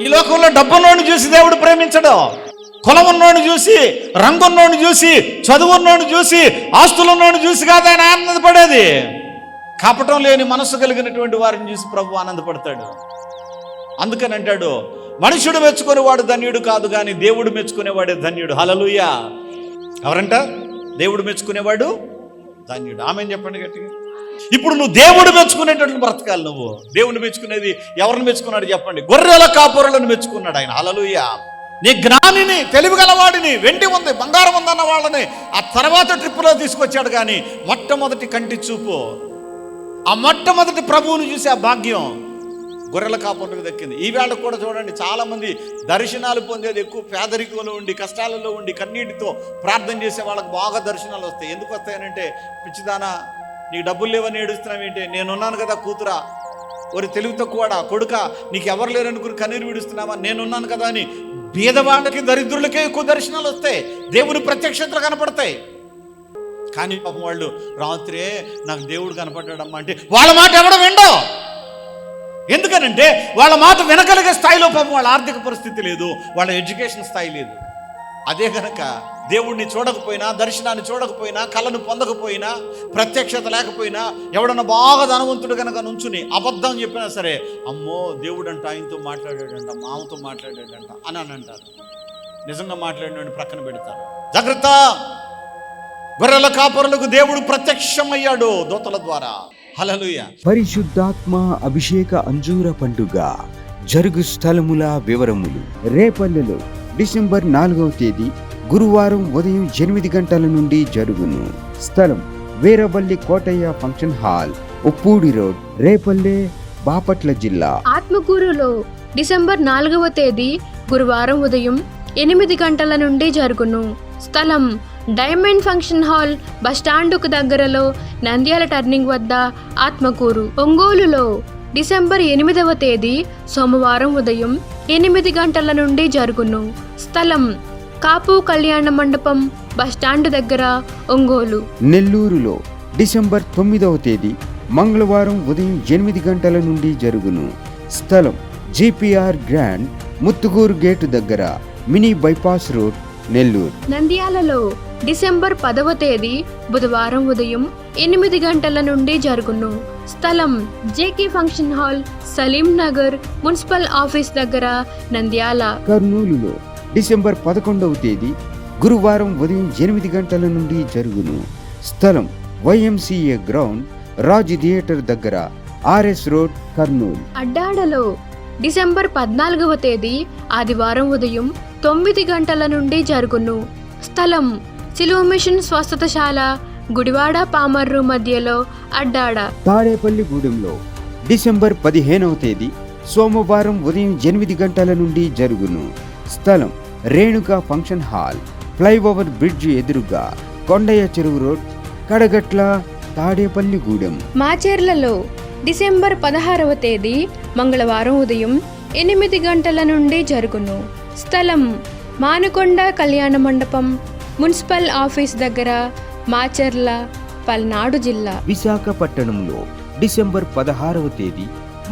ఈ లోకంలో డబ్బున్నోడిని చూసి దేవుడు ప్రేమించడు. కులం ఉన్నోడిని చూసి రంగున్నోడిని చూసి చదువున్నోడిని చూసి ఆస్తులున్నోడిని చూసి కాదు ఆయన ఆనందపడేది. కపటం లేని మనసు కలిగినటువంటి వారిని చూసి ప్రభు ఆనందపడతాడు. అందుకని అంటాడు మనుషుడు మెచ్చుకునేవాడు ధన్యుడు కాదు కానీ దేవుడు మెచ్చుకునేవాడే ధన్యుడు. హలలుయ ఎవరంట? దేవుడు మెచ్చుకునేవాడు ధన్యుడు. ఆమె చెప్పండి గట్టిగా. ఇప్పుడు నువ్వు దేవుడు మెచ్చుకునేటట్లు బ్రతకాలి నువ్వు. దేవుని మెచ్చుకునేది ఎవరిని మెచ్చుకున్నాడు చెప్పండి? గొర్రెల కాపురులను మెచ్చుకున్నాడు ఆయన. అలలుయ నీ జ్ఞానిని తెలివి గలవాడిని వెండి ఉంది బంగారం ఉందన్న వాళ్ళని ఆ తర్వాత ట్రిప్పులో తీసుకొచ్చాడు కానీ మొట్టమొదటి కంటి చూపు. ఆ మొట్టమొదటి ప్రభువుని చూసి ఆ భాగ్యం గొర్రెల కాపురులకు దక్కింది. ఈవేళ కూడా చూడండి చాలామంది దర్శనాలు పొందేది ఎక్కువ పేదరికంలో ఉండి కష్టాలలో ఉండి కన్నీటితో ప్రార్థన చేసే వాళ్ళకి బాగా దర్శనాలు వస్తాయి. ఎందుకు వస్తాయనంటే పిచ్చిదానా నీకు డబ్బులు లేవని ఏడుస్తున్నావు ఏంటి? నేనున్నాను కదా కూతురా. ఒరి తెలివి తక్కువడా కొడుక నీకు ఎవరు లేరనుకుని కన్నీరు విడుస్తున్నావా? నేనున్నాను కదా అని బీదవాళ్ళకి దరిద్రులకే ఎక్కువ దర్శనాలు వస్తాయి. దేవుని ప్రత్యక్షతలు కనపడతాయి. కానీ పాపం వాళ్ళు రాత్రే నాకు దేవుడు కనపడ్డాడమ్మా అంటే వాళ్ళ మాట ఎవడో విండో? ఎందుకనంటే వాళ్ళ మాట వినగలిగే స్థాయిలో పాపం వాళ్ళ ఆర్థిక పరిస్థితి లేదు వాళ్ళ ఎడ్యుకేషన్ స్థాయి లేదు. అదే కనుక దేవుణ్ణి చూడకపోయినా దర్శనాన్ని చూడకపోయినా కళను పొందకపోయినా ప్రత్యక్షత లేకపోయినా ఎవడన్నా బాగా ధనవంతుడు కనుక నుంచుని అబద్ధం చెప్పినా సరే అమ్మో దేవుడు అంట ఆయనతో మాట్లాడాడంట మామతో మాట్లాడాడంట అని అని అంటారు. నిజంగా మాట్లాడిన ప్రక్కన పెడతారు. జాగ్రత్త! గొర్రెల కాపరులకు దేవుడు ప్రత్యక్షమయ్యాడు దూతల ద్వారా. హలలుయ పరిశుద్ధాత్మ అభిషేక అంజూర పండుగ. జరుగు స్థలముల వివరములు. రేపల్లెలో డిసెంబర్ నాలుగవ తేదీ గురువారం ఉదయం ఎనిమిది గంటల నుండి జరుగును. స్థలం Veeravalli Kotayya function hall Uppudi road Repalle Bapatla జిల్లా. ఆత్మకూరులో డిసెంబర్ నాలుగవ తేదీ గురువారం ఉదయం ఎనిమిది గంటల నుండి జరుగును. స్థలం డైమండ్ ఫంక్షన్ హాల్ బస్టాండుకు దగ్గరలో నంద్యాల టర్నింగ్ వద్ద ఆత్మకూరు. ఒంగోలులో డిసెంబర్ ఎనిమిదవ తేదీ సోమవారం ఉదయం ఎనిమిది గంటల నుండి జరుగును. స్థలం కాపు కళ్యాణ మండపం బస్టాండ్ దగ్గర ఒంగోలు. నెల్లూరులో డిసెంబర్ తొమ్మిదవ తేదీ మంగళవారం ఉదయం ఎనిమిది గంటల నుండి జరుగును. స్థలం జిపిఆర్ గ్రాండ్ ముత్తుగూరు గేటు దగ్గర మినీ బైపాస్ రోడ్ నెల్లూరు. నంద్యాలలో డిసెంబర్ పదవ తేదీ బుధవారం ఉదయం ఎనిమిది గంటల నుండి జరుగును. స్థలం JK function hall Saleem Nagar municipal office దగ్గర నంద్యాల. కర్నూలులో డిసెంబర్ పదకొండవ తేదీ గురువారం ఉదయం ఎనిమిది గంటల నుండి జరుగును. స్థలం వైఎంసీఏ గ్రౌండ్ రాజ్ థియేటర్ దగ్గర ఆర్ఎస్ రోడ్ కర్నూలు. అడ్డాడలో డిసెంబర్ పద్నాలుగవ తేదీ ఆదివారం ఉదయం తొమ్మిది గంటల నుండి జరుగును. స్థలం సిలువ మిషన్ స్వస్థతశాల గుడివాడ పామర్రు మధ్యలో అడ్డాడ. తాడేపల్లిగూడెంలో డిసెంబర్ పదిహేనవ తేదీ సోమవారం ఉదయం ఎనిమిది గంటల నుండి జరుగును. స్థలం Renuka function hall flyover bridge ఎదురుగా కొండయ్య చెరువు రోడ్ కడగట్ల తాడేపల్లిగూడెం మాచేర్లలో డిసెంబర్ పదహారవ తేదీ మంగళవారం ఉదయం ఎనిమిది గంటల నుండి జరుగును. స్థలం మానుకొండ కళ్యాణ మండపం మున్సిపల్ ఆఫీస్ దగ్గర మాచెర్ల పల్నాడు జిల్లా. విశాఖపట్టణంలో డిసెంబర్ పదహారవ తేదీ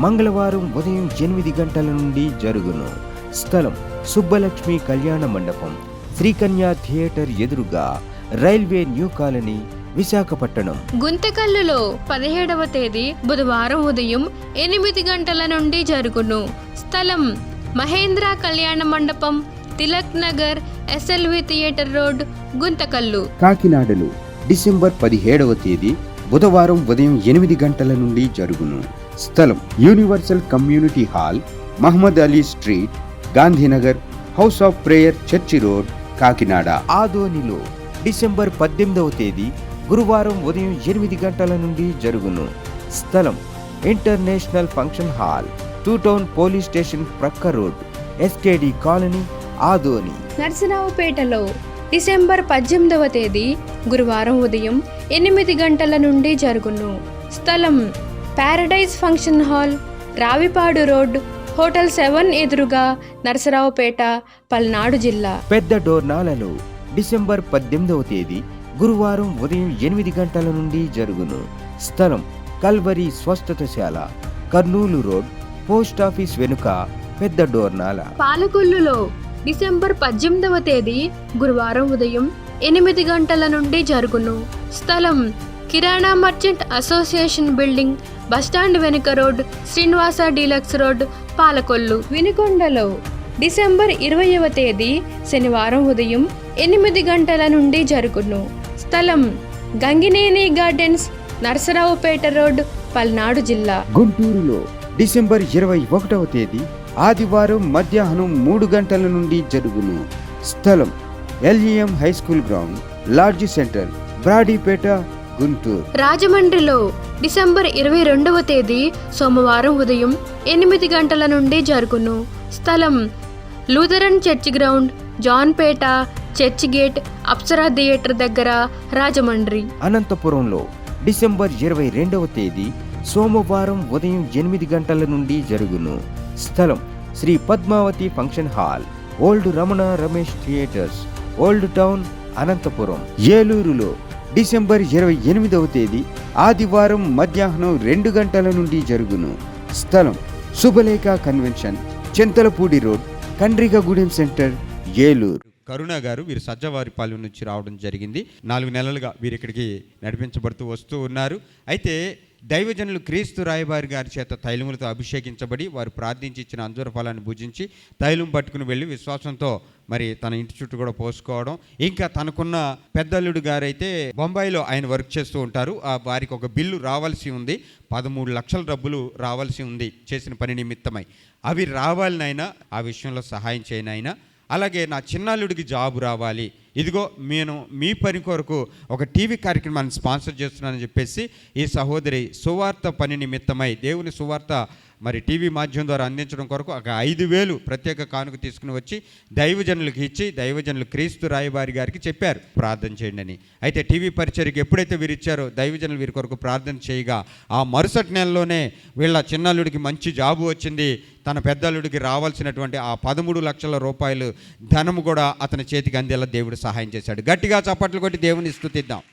మంగళవారం ఉదయం ఎనిమిది గంటల నుండి జరుగును. స్థలం సుబ్బలక్ష్మి కళ్యాణ మండపం శ్రీకన్యా థియేటర్ ఎదురుగా రైల్వే న్యూ కాలనీ విశాఖపట్టణం గుంతకల్లులో పదిహేడవ తేదీ బుధవారం ఉదయం ఎనిమిది గంటల నుండి జరుగును. స్థలం Mahendra Kalyana Mandapam Tilak Nagar SLV theatre road Guntakal. కాకినాడలో డిసెంబర్ పదిహేడవ తేదీ బుధవారం ఉదయం ఎనిమిది గంటల నుండి జరుగును. స్థలం universal community hall Mohammed Ali street Gandhinagar house of prayer church road Kakinada. ఆదోనిలో డిసెంబర్ పద్దెనిమిదవ తేదీ గురువారం ఉదయం ఎనిమిది గంటల నుండి జరుగును. స్థలం international function hall two town police station ప్రక్క రోడ్ ఎస్కేడి కాలనీ ఆదోని. నర్సరావుపేటలో డిసెంబర్ పద్దెనిమిదవ తేదీ గురువారం ఉదయం ఎనిమిది గంటల నుండి జరుగును. స్థలం paradise function hall Ravipadu road hotel seven ఎదురుగా నరసరావుపేట పల్నాడు జిల్లా. పెద్ద డోర్నాలలో డిసెంబర్ పద్దెనిమిదవ తేదీ గురువారం ఉదయం ఎనిమిది గంటల నుండి జరుగును. స్థలం కల్వరి స్వస్థతశాల కర్నూలు రోడ్ పోస్ట్ ఆఫీస్ వెనుక పెద్ద డోర్నాల పాలకొల్లులో డిసెంబర్ పద్దెనిమిదవ తేదీ గురువారం ఉదయం ఎనిమిది గంటల నుండి జరుగును. స్థలం Kirana merchant association building bus stand వెనుక road Srinivasa deluxe road Palakollu. వినుకొండలో December ఇరవైవ తేదీ శనివారం ఉదయం ఎనిమిది గంటల నుండి జరుగును. స్థలం గంగినేని గార్డెన్స్ నరసరావుపేట రోడ్ పల్నాడు జిల్లా. గుంటూరులో డిసెంబర్ ఇరవై ఒకటవ తేదీ ఆదివారం మధ్యాహ్నం మూడు గంటల నుండి జరుగును. స్థలం LEM high school ground large centre Brodipet Guntur. రాజమండ్రిలో డిసెంబర్ ఇరవై రెండవ తేదీ సోమవారం ఉదయం ఎనిమిది గంటల నుండి జరుగును. స్థలం Lutheran church ground Janpet church gate Apsara theatre దగ్గర రాజమండ్రి. అనంతపురంలో డిసెంబర్ ఇరవై రెండవ తేదీ సోమవారం ఉదయం ఎనిమిది గంటల నుండి జరుగును. స్థలం Shri Padmavathi function hall old Ramana Ramesh theatres old town Anantapur. ఏలూరులో డిసెంబర్ ఇరవై ఎనిమిదవ తేదీ ఆదివారం మధ్యాహ్నం రెండు గంటల నుండి జరుగును. స్థలం Shubhalekha convention Chintalapudi road Kandrikagudem centre Eluru. Karuna garu వీరు సజ్జవారిపాలెం నుంచి రావడం జరిగింది. నాలుగు నెలలుగా వీరు ఇక్కడికి నడిపించబడుతూ వస్తూ ఉన్నారు. అయితే దైవజనులు క్రీస్తు రాయబారి గారి చేత తైలములతో అభిషేకించబడి వారు ప్రార్థించి ఇచ్చిన అంజూర ఫలాన్ని భుజించి తైలం పట్టుకుని వెళ్ళి విశ్వాసంతో మరి తన ఇంటి చుట్టూ కూడా పోసుకోవడం. ఇంకా తనకున్న పెద్దల్లుడు గారైతే బొంబాయిలో ఆయన వర్క్ చేస్తూ ఉంటారు. ఆ వారికి ఒక బిల్లు రావాల్సి ఉంది. పదమూడు లక్షల డబ్బులు రావాల్సి ఉంది చేసిన పని నిమిత్తమై. అవి రావాలనైనా ఆ విషయంలో సహాయం చేయనైనా అలాగే నా చిన్నల్లుడికి జాబ్ రావాలి. ఇదిగో నేను మీ పని కొరకు ఒక టీవీ కార్యక్రమాన్ని స్పాన్సర్ చేస్తున్నానని చెప్పేసి ఈ సహోదరి సువార్త పని నిమిత్తమై దేవుని సువార్త మరి టీవీ మాధ్యమం ద్వారా అందించడం కొరకు ఒక ఐదు వేలు ప్రత్యేక కానుక తీసుకుని వచ్చి దైవజనులకు ఇచ్చి దైవజనులు క్రీస్తు రాయబారి గారికి చెప్పారు. ప్రార్థన చేయండి అని. అయితే టీవీ పరిచయకి ఎప్పుడైతే వీరు ఇచ్చారో దైవజనులు వీరి కొరకు ప్రార్థన చేయగా ఆ మరుసటి నెలలోనే వీళ్ళ చిన్నల్లుడికి మంచి జాబు వచ్చింది. తన పెద్దల్లుడికి రావాల్సినటువంటి ఆ పదమూడు లక్షల రూపాయలు ధనము కూడా అతని చేతికి అందేలా దేవుడు సహాయం చేశాడు. గట్టిగా చప్పట్లు కొట్టి దేవుని స్థుతిద్దాం.